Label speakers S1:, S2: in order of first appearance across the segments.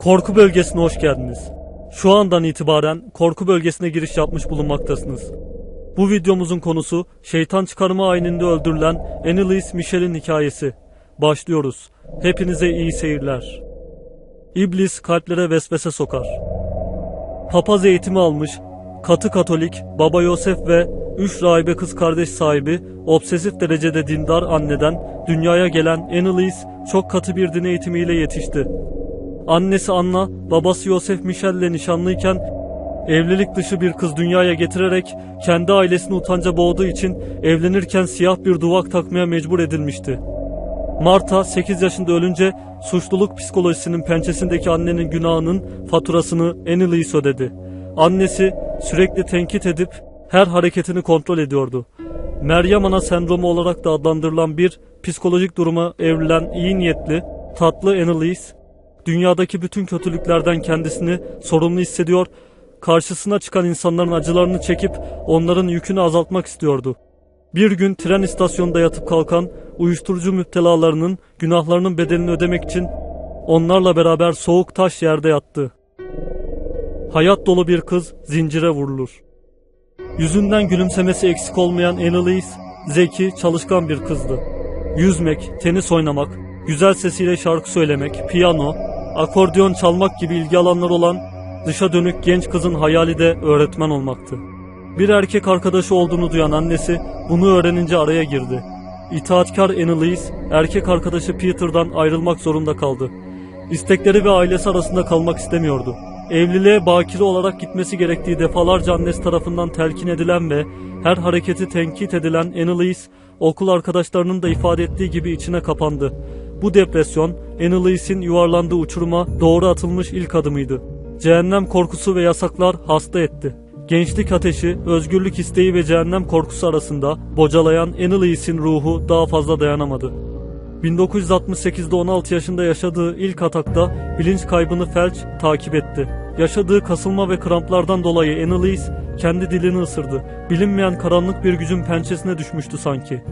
S1: Korku bölgesine hoş geldiniz. Şu andan itibaren korku bölgesine giriş yapmış bulunmaktasınız. Bu videomuzun konusu şeytan çıkarma ayininde öldürülen Annelies Michel'in hikayesi. Başlıyoruz. Hepinize iyi seyirler. İblis kalplere vesvese sokar. Papaz eğitimi almış, katı katolik, baba Yosef ve üç rahibe kız kardeş sahibi, obsesif derecede dindar anneden dünyaya gelen Annelies çok katı bir din eğitimiyle yetişti. Annesi Anna, babası Yosef Michel'le nişanlıyken evlilik dışı bir kız dünyaya getirerek kendi ailesini utanca boğduğu için evlenirken siyah bir duvak takmaya mecbur edilmişti. Marta 8 yaşında ölünce suçluluk psikolojisinin pençesindeki annenin günahının faturasını Annelies ödedi. Annesi sürekli tenkit edip her hareketini kontrol ediyordu. Meryem Ana sendromu olarak da adlandırılan bir psikolojik duruma evrilen iyi niyetli, tatlı Annelies, dünyadaki bütün kötülüklerden kendisini sorumlu hissediyor, karşısına çıkan insanların acılarını çekip onların yükünü azaltmak istiyordu. Bir gün tren istasyonunda yatıp kalkan uyuşturucu müptelalarının günahlarının bedelini ödemek için onlarla beraber soğuk taş yerde yattı. Hayat dolu bir kız zincire vurulur. Yüzünden gülümsemesi eksik olmayan Annelies, zeki, çalışkan bir kızdı. Yüzmek, tenis oynamak, güzel sesiyle şarkı söylemek, piyano, akordeon çalmak gibi ilgi alanlar olan dışa dönük genç kızın hayali de öğretmen olmaktı. Bir erkek arkadaşı olduğunu duyan annesi bunu öğrenince araya girdi. İtaatkar Annelies erkek arkadaşı Peter'dan ayrılmak zorunda kaldı. İstekleri ve ailesi arasında kalmak istemiyordu. Evliliğe bakire olarak gitmesi gerektiği defalarca annesi tarafından telkin edilen ve her hareketi tenkit edilen Annelies okul arkadaşlarının da ifade ettiği gibi içine kapandı. Bu depresyon Annelies'in yuvarlandığı uçuruma doğru atılmış ilk adımıydı. Cehennem korkusu ve yasaklar hasta etti. Gençlik ateşi, özgürlük isteği ve cehennem korkusu arasında bocalayan Annelies'in ruhu daha fazla dayanamadı. 1968'de 16 yaşında yaşadığı ilk atakta bilinç kaybını felç takip etti. Yaşadığı kasılma ve kramplardan dolayı Annelies kendi dilini ısırdı. Bilinmeyen karanlık bir gücün pençesine düşmüştü sanki.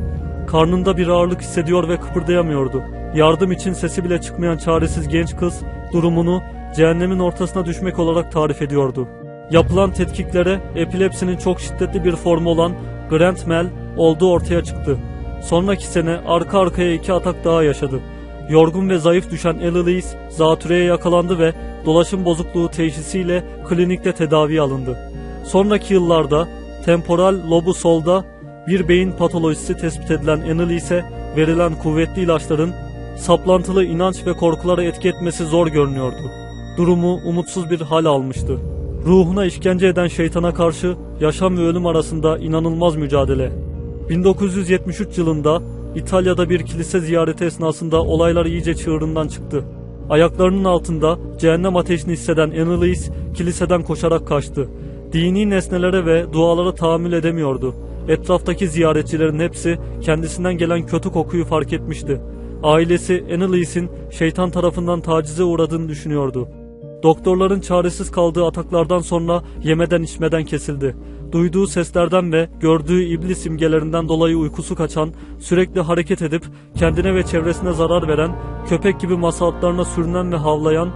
S1: Karnında bir ağırlık hissediyor ve kıpırdayamıyordu. Yardım için sesi bile çıkmayan çaresiz genç kız durumunu cehennemin ortasına düşmek olarak tarif ediyordu. Yapılan tetkiklere epilepsinin çok şiddetli bir formu olan Grand Mal olduğu ortaya çıktı. Sonraki sene arka arkaya iki atak daha yaşadı. Yorgun ve zayıf düşen Annelies zatürreye yakalandı ve dolaşım bozukluğu teşhisiyle klinikte tedavi alındı. Sonraki yıllarda temporal lobu solda bir beyin patolojisi tespit edilen Annelies'e verilen kuvvetli ilaçların saplantılı inanç ve korkulara etki etmesi zor görünüyordu. Durumu umutsuz bir hal almıştı. Ruhuna işkence eden şeytana karşı yaşam ve ölüm arasında inanılmaz mücadele. 1973 yılında İtalya'da bir kilise ziyareti esnasında olaylar iyice çığırından çıktı. Ayaklarının altında cehennem ateşini hisseden Annelies kiliseden koşarak kaçtı. Dini nesnelere ve dualara tahammül edemiyordu. Etraftaki ziyaretçilerin hepsi kendisinden gelen kötü kokuyu fark etmişti. Ailesi Annelies'in şeytan tarafından tacize uğradığını düşünüyordu. Doktorların çaresiz kaldığı ataklardan sonra yemeden içmeden kesildi. Duyduğu seslerden ve gördüğü iblis simgelerinden dolayı uykusu kaçan, sürekli hareket edip kendine ve çevresine zarar veren, köpek gibi masa altlarına sürünen ve havlayan,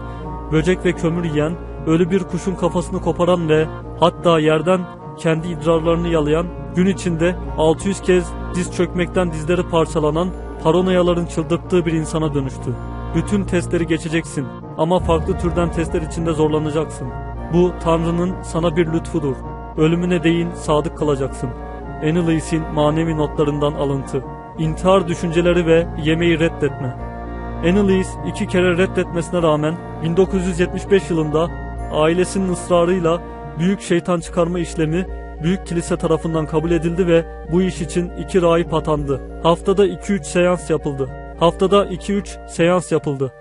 S1: böcek ve kömür yiyen, ölü bir kuşun kafasını koparan ve hatta yerden kendi idrarlarını yalayan, gün içinde 600 kez diz çökmekten dizleri parçalanan, paranoyaların çıldırttığı bir insana dönüştü. Bütün testleri geçeceksin ama farklı türden testler içinde zorlanacaksın. Bu Tanrı'nın sana bir lütfudur. Ölümüne değin sadık kalacaksın. Annelies'in manevi notlarından alıntı. İntihar düşünceleri ve yemeği reddetme. Annelies iki kere reddetmesine rağmen 1975 yılında ailesinin ısrarıyla büyük şeytan çıkarma işlemi büyük kilise tarafından kabul edildi ve bu iş için iki rahip atandı. Haftada 2-3 seans yapıldı. Haftada 2-3 seans yapıldı.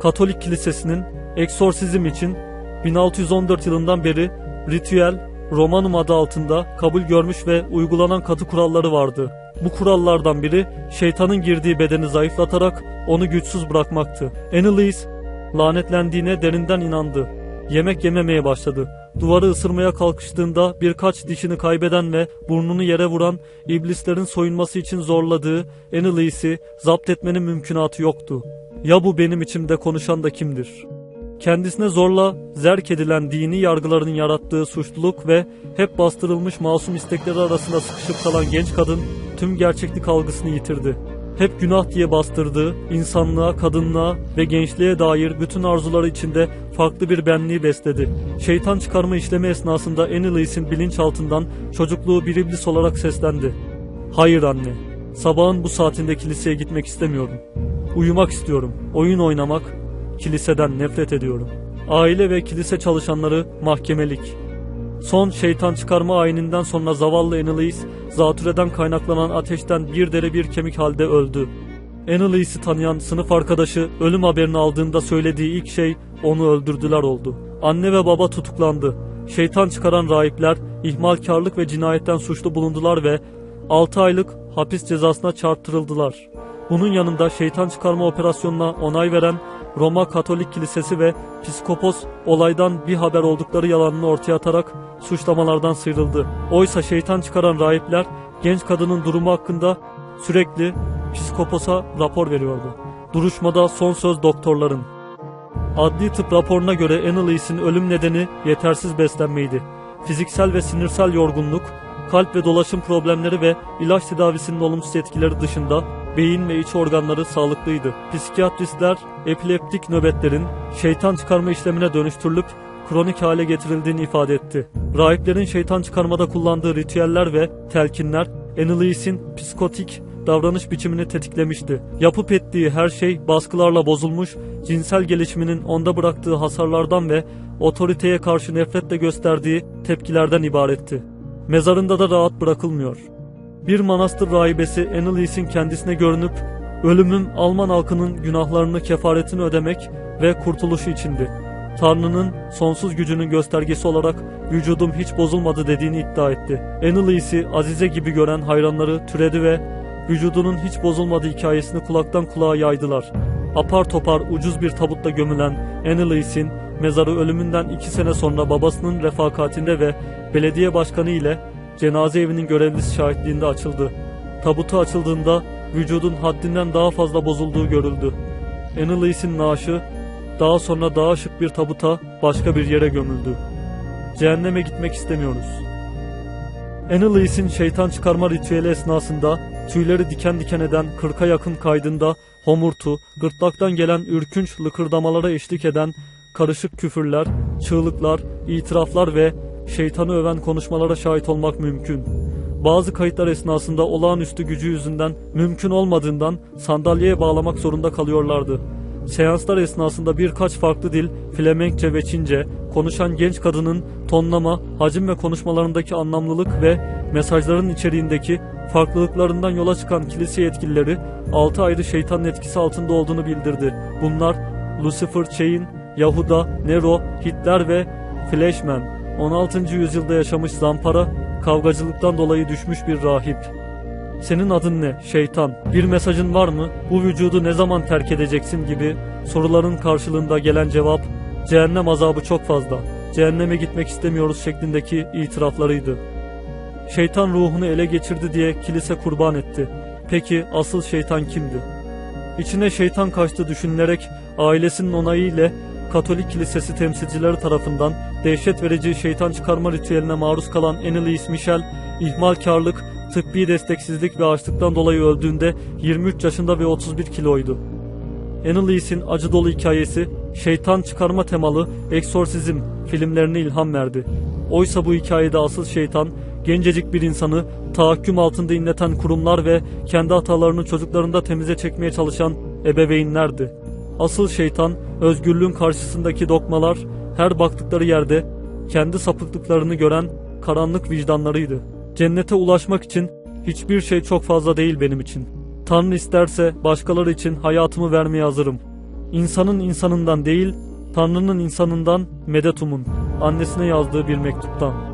S1: Katolik kilisesinin eksorsizm için 1614 yılından beri ritüel Romanum adı altında kabul görmüş ve uygulanan katı kuralları vardı. Bu kurallardan biri şeytanın girdiği bedeni zayıflatarak onu güçsüz bırakmaktı. Annelies lanetlendiğine derinden inandı. Yemek yememeye başladı. Duvarı ısırmaya kalkıştığında birkaç dişini kaybeden ve burnunu yere vuran iblislerin soyunması için zorladığı Annelies'i zapt etmenin mümkünatı yoktu. Ya bu benim içimde konuşan da kimdir? Kendisine zorla zerk edilen dini yargıların yarattığı suçluluk ve hep bastırılmış masum istekleri arasında sıkışıp kalan genç kadın tüm gerçeklik algısını yitirdi. Hep günah diye bastırdığı, insanlığa, kadınlığa ve gençliğe dair bütün arzuları içinde farklı bir benliği besledi. Şeytan çıkarma işlemi esnasında Annelies'in bilinçaltından çocukluğu bir iblis olarak seslendi. Hayır anne, sabahın bu saatinde kiliseye gitmek istemiyorum. Uyumak istiyorum, oyun oynamak, kiliseden nefret ediyorum. Aile ve kilise çalışanları mahkemelik. Son şeytan çıkarma ayininden sonra zavallı Annelies, zatürreden kaynaklanan ateşten bir dere bir kemik halde öldü. Annelies'i tanıyan sınıf arkadaşı ölüm haberini aldığında söylediği ilk şey onu öldürdüler oldu. Anne ve baba tutuklandı. Şeytan çıkaran rahipler ihmalkarlık ve cinayetten suçlu bulundular ve 6 aylık hapis cezasına çarptırıldılar. Bunun yanında şeytan çıkarma operasyonuna onay veren Roma Katolik Kilisesi ve Piskopos olaydan bir haber oldukları yalanını ortaya atarak suçlamalardan sıyrıldı. Oysa şeytan çıkaran rahipler genç kadının durumu hakkında sürekli Piskopos'a rapor veriyordu. Duruşmada son söz doktorların. Adli tıp raporuna göre Annelies'in ölüm nedeni yetersiz beslenmeydi. Fiziksel ve sinirsel yorgunluk, kalp ve dolaşım problemleri ve ilaç tedavisinin olumsuz etkileri dışında beyin ve iç organları sağlıklıydı. Psikiyatristler epileptik nöbetlerin şeytan çıkarma işlemine dönüştürülüp kronik hale getirildiğini ifade etti. Rahiplerin şeytan çıkarmada kullandığı ritüeller ve telkinler Annelies'in psikotik davranış biçimini tetiklemişti. Yapıp ettiği her şey baskılarla bozulmuş, cinsel gelişiminin onda bıraktığı hasarlardan ve otoriteye karşı nefretle gösterdiği tepkilerden ibaretti. Mezarında da rahat bırakılmıyor. Bir manastır rahibesi Annelies'in kendisine görünüp ölümüm Alman halkının günahlarını kefaretini ödemek ve kurtuluşu içindi. Tanrı'nın sonsuz gücünün göstergesi olarak vücudum hiç bozulmadı dediğini iddia etti. Annelies'i Azize gibi gören hayranları türedi ve vücudunun hiç bozulmadığı hikayesini kulaktan kulağa yaydılar. Apar topar ucuz bir tabutla gömülen Annelies'in mezarı ölümünden iki sene sonra babasının refakatinde ve belediye başkanı ile cenaze evinin görevlisi şahitliğinde açıldı. Tabutu açıldığında vücudun haddinden daha fazla bozulduğu görüldü. Annelies'in naaşı daha sonra daha şık bir tabuta başka bir yere gömüldü. Cehenneme gitmek istemiyoruz. Annelies'in şeytan çıkarma ritüeli esnasında tüyleri diken diken eden kırka yakın kaydında homurtu, gırtlaktan gelen ürkünç lıkırdamalara eşlik eden karışık küfürler, çığlıklar, itiraflar ve şeytanı öven konuşmalara şahit olmak mümkün. Bazı kayıtlar esnasında olağanüstü gücü yüzünden mümkün olmadığından sandalyeye bağlamak zorunda kalıyorlardı. Seanslar esnasında birkaç farklı dil, Flemenkçe ve Çince, konuşan genç kadının tonlama, hacim ve konuşmalarındaki anlamlılık ve mesajların içeriğindeki farklılıklarından yola çıkan kilise yetkilileri 6 ayrı şeytanın etkisi altında olduğunu bildirdi. Bunlar Lucifer Chain, Yahuda, Nero, Hitler ve Fleshman. 16. yüzyılda yaşamış zampara, kavgacılıktan dolayı düşmüş bir rahip. Senin adın ne? Şeytan. Bir mesajın var mı? Bu vücudu ne zaman terk edeceksin gibi soruların karşılığında gelen cevap cehennem azabı çok fazla. Cehenneme gitmek istemiyoruz şeklindeki itiraflarıydı. Şeytan ruhunu ele geçirdi diye kilise kurban etti. Peki asıl şeytan kimdi? İçine şeytan kaçtı düşünülerek ailesinin onayı ile Katolik Kilisesi temsilcileri tarafından dehşet verici şeytan çıkarma ritüeline maruz kalan Annelies Michel, ihmalkarlık, tıbbi desteksizlik ve açlıktan dolayı öldüğünde 23 yaşında ve 31 kiloydu. Annelies'in acı dolu hikayesi, şeytan çıkarma temalı Eksorsizm filmlerine ilham verdi. Oysa bu hikayede asıl şeytan, gencecik bir insanı tahakküm altında inleten kurumlar ve kendi hatalarını çocuklarında temize çekmeye çalışan ebeveynlerdi. Asıl şeytan, özgürlüğün karşısındaki dokmalar, her baktıkları yerde kendi sapıklıklarını gören karanlık vicdanlarıydı. Cennete ulaşmak için hiçbir şey çok fazla değil benim için. Tanrı isterse başkaları için hayatımı vermeye hazırım. İnsanın insanından değil, Tanrı'nın insanından medet umun. Annesine yazdığı bir mektuptan.